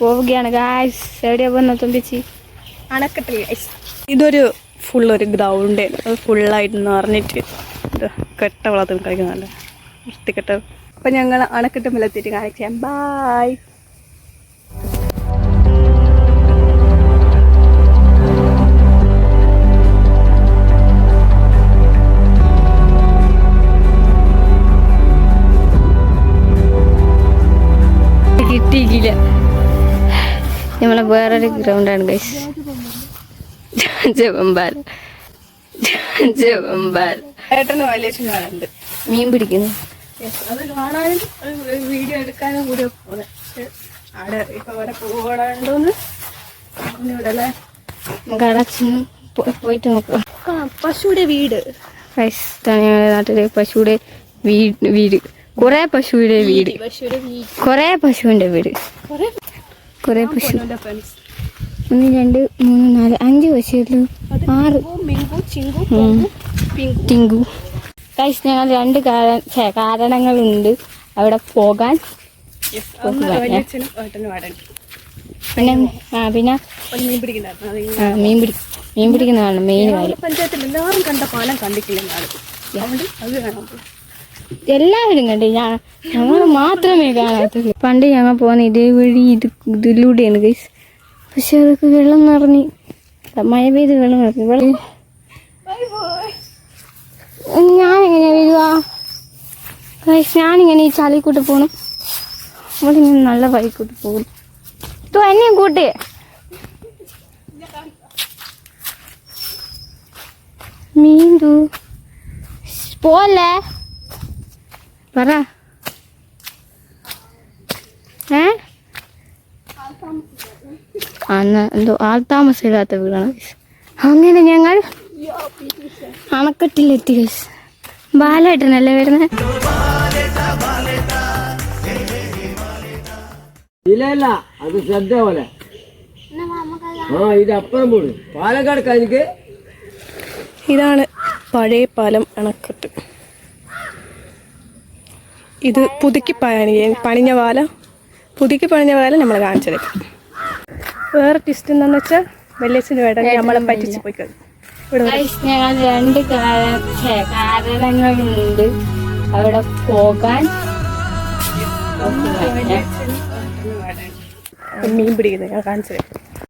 പോവുകയാണ്. ഗായ്സ് എവിടെയാ പോകുന്ന തുമ്പിച്ചി. അണക്കെട്ടിൽ ഗായ്സ് ഇതൊരു ഫുൾ ഒരു ഗ്രൗണ്ട് അത് പറഞ്ഞിട്ട് കെട്ട വളർത്തും കളിക്കുന്നുണ്ട് വൃത്തിക്കെട്ട അപ്പം ഞങ്ങൾ അണക്കെട്ടുമ്പിലെത്തിയിട്ട് കാണിക്കാം. ബായ് നമ്മളെ വേറൊരു ഗ്രൗണ്ടാണ് ഗൈസ് ജവമ്പാൽ. ജവമ്പാൽ. മീൻ പിടിക്കുന്നു. അത് കാണാനും വീഡിയോ എടുക്കാനും കൂടി പോകുന്നത് പക്ഷെ അവിടെ ഇപ്പൊ അവിടെ പോകണോന്ന് ഇവിടെ നമുക്ക് അവിടെ പോയിട്ട് നോക്കാം. പശുവിടെ വീട്. ഞങ്ങളുടെ നാട്ടിലെ പശുവിടെ വീട് വീട്. കുറേ പശുവിടെ വീട് പശുവിടെ വീട്. കൊറേ പശുവിന്റെ വീട്. കുറെ പശു ഒന്ന് രണ്ട് മൂന്ന് നാല് അഞ്ച് പശു ആറ്. ടിങ്കു. കഴിച്ച് ഞങ്ങൾ രണ്ട് കാരണങ്ങളുണ്ട്. അവിടെ പോകാൻ പിന്നെ ആ പിന്നെ? മീൻ പിടിക്കുന്ന മീൻ പിടി മീൻ പിടിക്കുന്നതാണ് മെയിൻ കാര്യം. പഞ്ചായത്തിൽ എല്ലാവരും കണ്ട പാലം കണ്ടിട്ടില്ല അത് കാണാൻ എല്ലാവരും കണ്ടു. ഞാൻ ഞങ്ങൾ മാത്രമേ കാണാത്തുള്ളൂ. പണ്ട് ഞങ്ങൾ പോകുന്ന ഇതേ വഴി ഇത് ഇതിലൂടെയാണ് ഗൈസ് പക്ഷെ അതൊക്കെ വെള്ളം നിറഞ്ഞ് മഴ പെയ്ത് വെള്ളം നിറഞ്ഞു. വെള്ളം ഞാൻ എങ്ങനെയാ വരുവാ. ഗൈസ് ഞാനിങ്ങനെ ഈ ചളിക്കൂട്ട് പോകണം നമ്മളിങ്ങനെ നല്ല വഴിക്കൂട്ട് പോകും. തോ എന്നെയും കൂട്ടി. മീന്തു പോലെ പറ. ഏ? അന്ന് എന്തോ ആൾതാമസമില്ലാത്ത വീടാണ് guys. അങ്ങനെ ഞങ്ങൾ അണക്കെട്ടിലെത്തി ഗൈസ് ബാലേട്ടനല്ലേ വരുന്നത് ഇല്ല അത് ശ്രദ്ധ പോലെ. ആ ഇത് അപ്പുറം പോണ് പാലക്കാട് കഴിഞ്ഞിട്ട് ഇതാണ് പഴയ പാലം അണക്കെട്ട്. ഇത് പുതുക്കി പണി പണിഞ്ഞ പാല പുതുക്കി പണിഞ്ഞ പാല നമ്മൾ കാണിച്ചത് വേറെ ട്വിസ്റ്റ് എന്താണെന്ന് വെച്ചാൽ വലിയച്ഛന് വേണ്ട നമ്മളെ പറ്റിച്ച് പോയി രണ്ട് കാരണങ്ങളുണ്ട് അവിടെ പോകാൻ മീൻ പിടിക്കുന്നത് ഞാൻ കാണിച്ചത് ഈ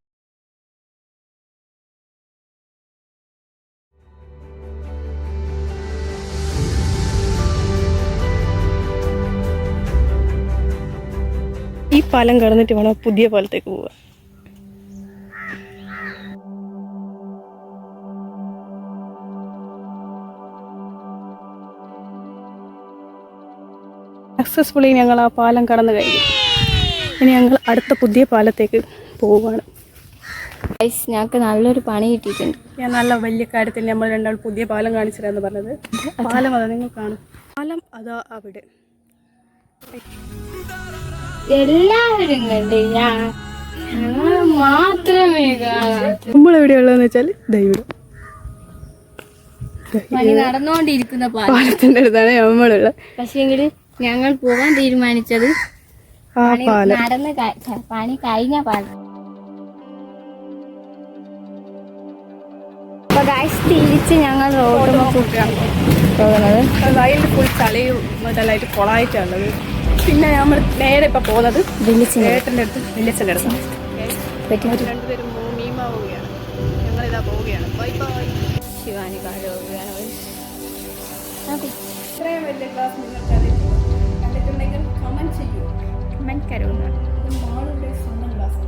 പാലം കടന്നിട്ട് വേണം പുതിയ പാലത്തേക്ക് പോവാൻ. സക്സസ്ഫുള്ളി ഞങ്ങൾ ആ പാലം കടന്നു കഴിഞ്ഞു. ഇനി ഞങ്ങൾ അടുത്ത പുതിയ പാലത്തേക്ക് പോവുകയാണ്. ഞങ്ങൾക്ക് നല്ലൊരു പണി കിട്ടിയിട്ടുണ്ട്. ഞാൻ നല്ല വലിയ കാര്യത്തിൽ നമ്മൾ രണ്ടാൾ പുതിയ പാലം കാണിച്ചിട്ടാന്ന് പറഞ്ഞത്. പാലം അതാ നിങ്ങൾ കാണും. പാലം അതാ അവിടെ. എല്ലാവരും കണ്ട് ഞാൻ ഞങ്ങൾ മാത്രമേ കാണാത്ത നമ്മൾ എവിടെയുള്ളതെന്ന് വെച്ചാൽ ദൈവം നടന്നുകൊണ്ടിരിക്കുന്ന പാലം. പാലത്തിന്റെ അടുത്താണ് നമ്മളുള്ളത്. പക്ഷേങ്കിൽ ഞങ്ങൾ പോകാൻ തീരുമാനിച്ചത് നടന്ന് പണി കഴിഞ്ഞ പാലം. അപ്പൊ ഗായ്സ് തിരിച്ച് ഞങ്ങൾ റോഡ് പോകുന്നത് വയലിൽ ഫുൾ ചളി മുതലായിട്ട് കൊളായിട്ടാണുള്ളത്. പിന്നെ നമ്മൾ നേരെ ഇപ്പൊ പോകുന്നത് ഏട്ടന്റെ അടുത്ത് വലിയച്ഛന്റെ അടുത്ത്. രണ്ടുപേരും ഞങ്ങളിതാ പോവുകയാണ്. ബൈ ബൈ ശിവാനി കാടുകയാണ് ഇത്രയും വലിയ ക്ലാസ് കണ്ടിട്ടുണ്ടെങ്കിൽ കമന്റ് ചെയ്യൂ. കമന്റ് കരുവുന്ന മാളുടെ സ്വന്തം ക്ലാസ്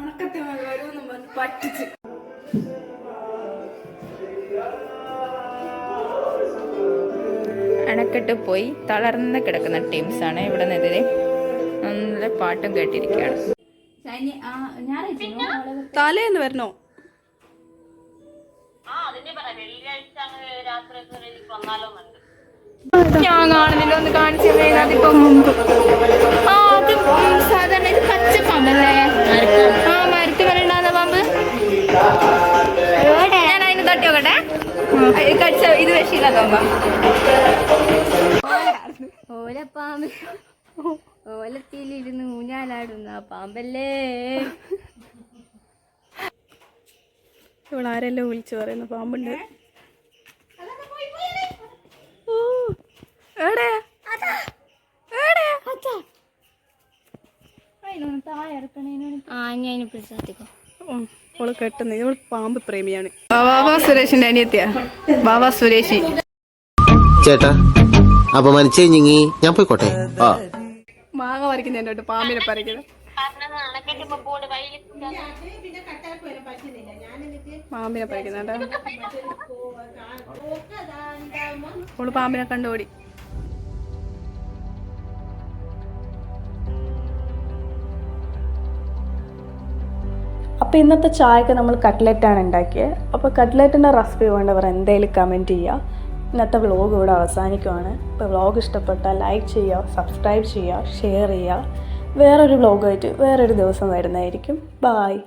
ഉണക്കത്തെ വരുമെന്ന് പറഞ്ഞ് പറ്റിച്ച്. അണക്കെട്ട് പോയി തളർന്ന് കിടക്കുന്ന ആണ് ഇവിടെ നിന്നെതിരെ നല്ല പാട്ടും കേട്ടിരിക്കുകയാണ്. തലേന്ന് വരണോ? ഞാൻ കാണുന്നില്ല ഒന്ന് കാണിച്ചു അതിപ്പം ആ അത് സാധാരണ ഇത് ആ പാമ്പ്. ഞാൻ അതിന് തട്ടി നോക്കട്ടെ. ഇത് കടിച്ച ഇത് വിഷയില്ലാത്ത പാമ്പാ? ഓലപ്പാമ്പ് ഓലത്തിയിലിരുന്ന് ഊഞ്ഞാലാടുന്ന ആ പാമ്പല്ലേ? ഇവിടെ ആരെല്ലാം വിളിച്ചു പറയുന്നു പാമ്പുണ്ട്. ഓൾ കെട്ടുന്നു ഇവൾ പാമ്പ് പ്രേമിയാണ്. ബാബാ സുരേഷിന്റെ അനിയത്തിയാ. ബാബാ സുരേഷി. ചേട്ടാ. അപമാനിച്ചു ഞിങ്ങി ഞാൻ പോയിക്കോട്ടെ. ആ. മാങ്ങ പറിക്കുന്നതിന്റെ പാമ്പിനെ പറിക്കുന്നത് പാമ്പിനെ പറിക്കുന്നുണ്ടോ? ഓൾ പാമ്പിനെ കണ്ടോടി. അപ്പോൾ ഇന്നത്തെ ചായക്ക് നമ്മൾ കട്ട്ലറ്റാണ് ഉണ്ടാക്കിയത് അപ്പോൾ കട്ട്ലറ്റിന്റെ റെസിപ്പി വേണ്ടവർ എന്തായാലും കമന്റ് ചെയ്യുക ഇന്നത്തെ വ്ളോഗ് ഇവിടെ അവസാനിക്കുവാണ്. ഇപ്പോൾ വ്ളോഗ് ഇഷ്ടപ്പെട്ടാൽ ലൈക്ക് ചെയ്യുക സബ്സ്ക്രൈബ് ചെയ്യുക ഷെയർ ചെയ്യുക. വേറൊരു വ്ളോഗായിട്ട് വേറൊരു ദിവസം വരുന്നതായിരിക്കും. ബായ്